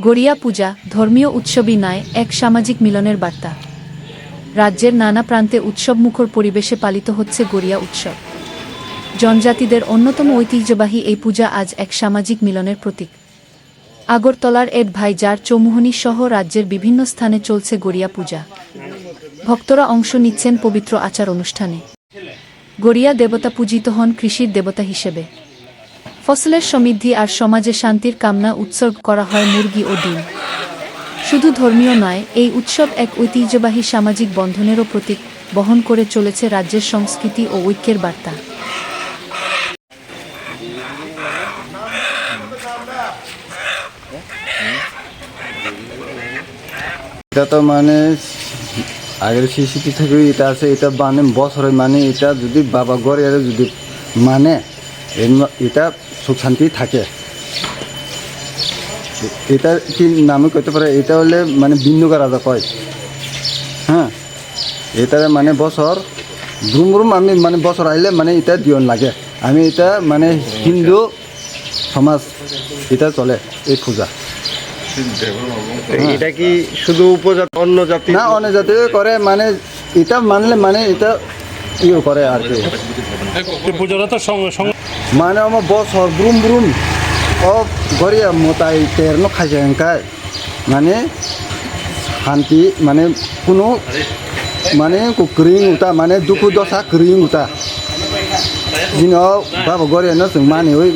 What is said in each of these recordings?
গড়িয়া পূজা ধর্মীয় উৎসবই নয় এক সামাজিক মিলনের বার্তা। রাজ্যের নানা প্রান্তে উৎসবমুখর পরিবেশে পালিত হচ্ছে গড়িয়া উৎসব। জনজাতিদের অন্যতম ঐতিহ্যবাহী এই পূজা আজ এক সামাজিক মিলনের প্রতীক। আগরতলার এড ভাইজার চৌমুহনী সহ রাজ্যের বিভিন্ন স্থানে চলছে গড়িয়া পূজা। ভক্তরা অংশ নিচ্ছেন পবিত্র আচার অনুষ্ঠানে। গড়িয়া দেবতা পূজিত হন কৃষির দেবতা হিসেবে। ফসলের সমৃদ্ধি আর সমাজে শান্তির কামনা উৎসর্গ করা হয় মুরগি ও ডিম। শুধু ধর্মীয় নয়, এই উৎসব এক ঐতিহ্যবাহী সামাজিক বন্ধনেরও প্রতীক বহন করে চলেছে রাজ্যের সংস্কৃতি ও ঐক্যের বার্তা। এটা তো মানে আগের স্মৃতি থেকে এটা আছে, এটা মানে বছরে মানে এটা যদি বাবা গড়ে যদি মানে এটা সুখ শান্তি থাকে। এটা কি নামে কইতে পারে? এটা হলে মানে বিন্দুকা রাজা কয়। হ্যাঁ? এটা মানে বছর ব্রুম ব্রুম আমি মানে বছর আইলে মানে এটা দিয়ন লাগে। আমি এটা মানে হিন্দু সমাজ এটা চলে এই পূজা। এটা কি শুধু উপজাতি অন্য জাতি? না অন্য জাতি করে মানে এটা মানলে মানে এটা ইয়ে করে আর কি। এই পুজোটা তো मानव बस ब्रुम ब्रुम अब गरी मताई तेर्न खाइसका माने শান্তি মানে কোনো মানে গ্রিং উতা মানে দুঃখু দশা গ্রিং উতা। দিনও বাবা গরে না जों माने ওই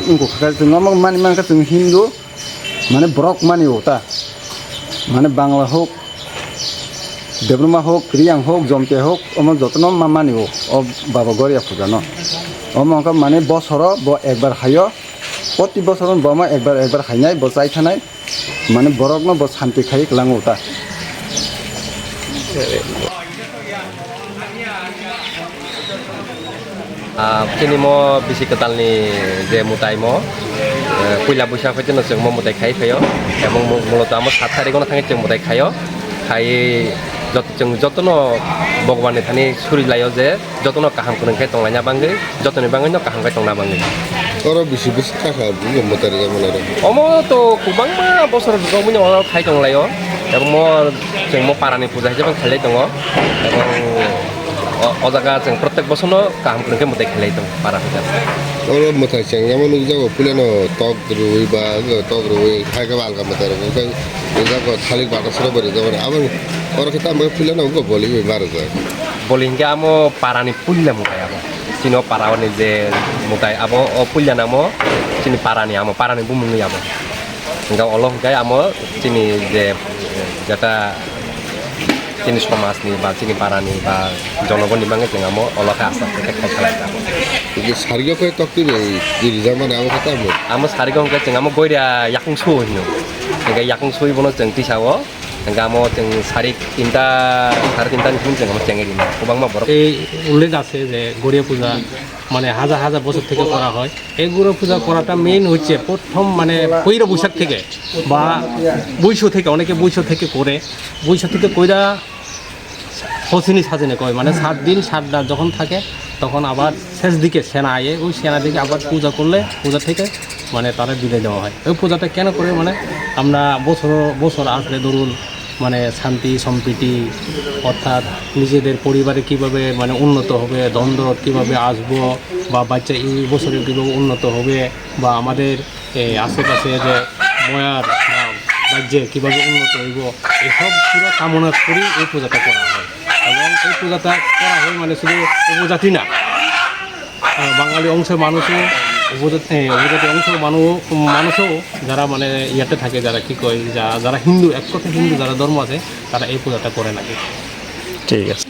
जों माने मानखा जों हिन्दु মানে ব্রক মানে ওতা মানে বাংলা হোক, দেবরমা হোক, রিয়াং হোক, জমতে হোক, আমার যত্ন মানি হোক ও বাবা গরিয়া পূজা ন আমাকে মানে বছর ব একবার খাইও প্রতি বছর বমা একবার একবার খাইনাই ব যাই থানাই মানে বরক ব শান্তি খাই লাঙো তা। kini mo bisi ketal ni je mutai mo puila busa hojeno jeng mo mutai khai মূলত আমার সাত তারিখও থাকে जों মুতাই খাইও খাই যত जों जतनो भगवान थाने सुरि लायो जे जतनो काहाम कुनखे तंलायना बांगे जतनो बांगे न काहाम gai tongna बांगे तर बिसि बिसि थाखा बुयो मतारि गामला रे अमो तो कुबां मा बसर गाव मुनि अला खाइ दंलायो এবং মোৰ মোৰ পাৰানি পূজা হিচাপে খালি দङ এবং मुताय खालाय दङ पारा हिसाबै Orang motor ceng zaman itu jago pulen no tok rui ba tok rui hai ke bal ka motor ko kan itu jago thalik ba sura beri zaman aman orang kita mau pulen no go boli be bar ja. boli hingga amo parani pulla mutai amo sino parawani je mutai amo o pulla namo sini parani amo parani bumungi amo hingga Allah hingga amo sini je jata sini সমাজ নি বা sini parani বা জনগণ নিবাঙ্গে जों amo Allah ka asa kita kai kalai amo Itu sarga ko tok ti be di zaman amo kata mo. amo sarigong ka जों amo গামো চাৰি তিনিটা চাৰে তিনিটা নিচিনা জেঙা জেঙে দিন কোবাংমা বৰফ এই উল্লেখ আছে যে গড়িয়া পূজা মানে হাজার হাজার বছর থেকে করা হয় এই গৌরব পূজা করাটা মেন হচ্ছে প্রথম মানে পৈরা বৈশাখ থেকে বা বৈশ থেকে অনেকে বৈশ থেকে করে বৈশ থেকে কইরা হসিনি সাজিনে কয় মানে সাত দিন সাত রাত যখন থাকে তখন আবার শেষ দিকে সেনা আয়ে ওই সেনা দিকে আবার পূজা করলে পূজা থেকে মানে তারা বিদায় দেওয়া হয় ওই পূজাটা কেন করে মানে আমরা বছর বছর আসলে ধরুন মানে শান্তি, সম্প্রীতি, অর্থাৎ নিজেদের পরিবারে কীভাবে মানে উন্নত হবে, দ্বন্দ্ব কীভাবে আসব, বা বাচ্চা এই বছরে কীভাবে উন্নত হবে, বা আমাদের এই আশেপাশে যে ময়ার বা রাজ্যে কীভাবে উন্নত হইব, এসব পুরো কামনা করেই এই পূজাটা করা হয়। এবং এই পূজাটা করা হয় মানে শুধু উপজাতি না বাঙালি অংশের মানুষও উপজাতি উপজাতি অংশ মানুষ মানুষও যারা মানে ইয়াতে থাকে যারা কি কয় যা- যারা হিন্দু এক কথা হিন্দু যারা ধর্ম আছে তারা এই পূজাটা করে নাকি। ঠিক আছে।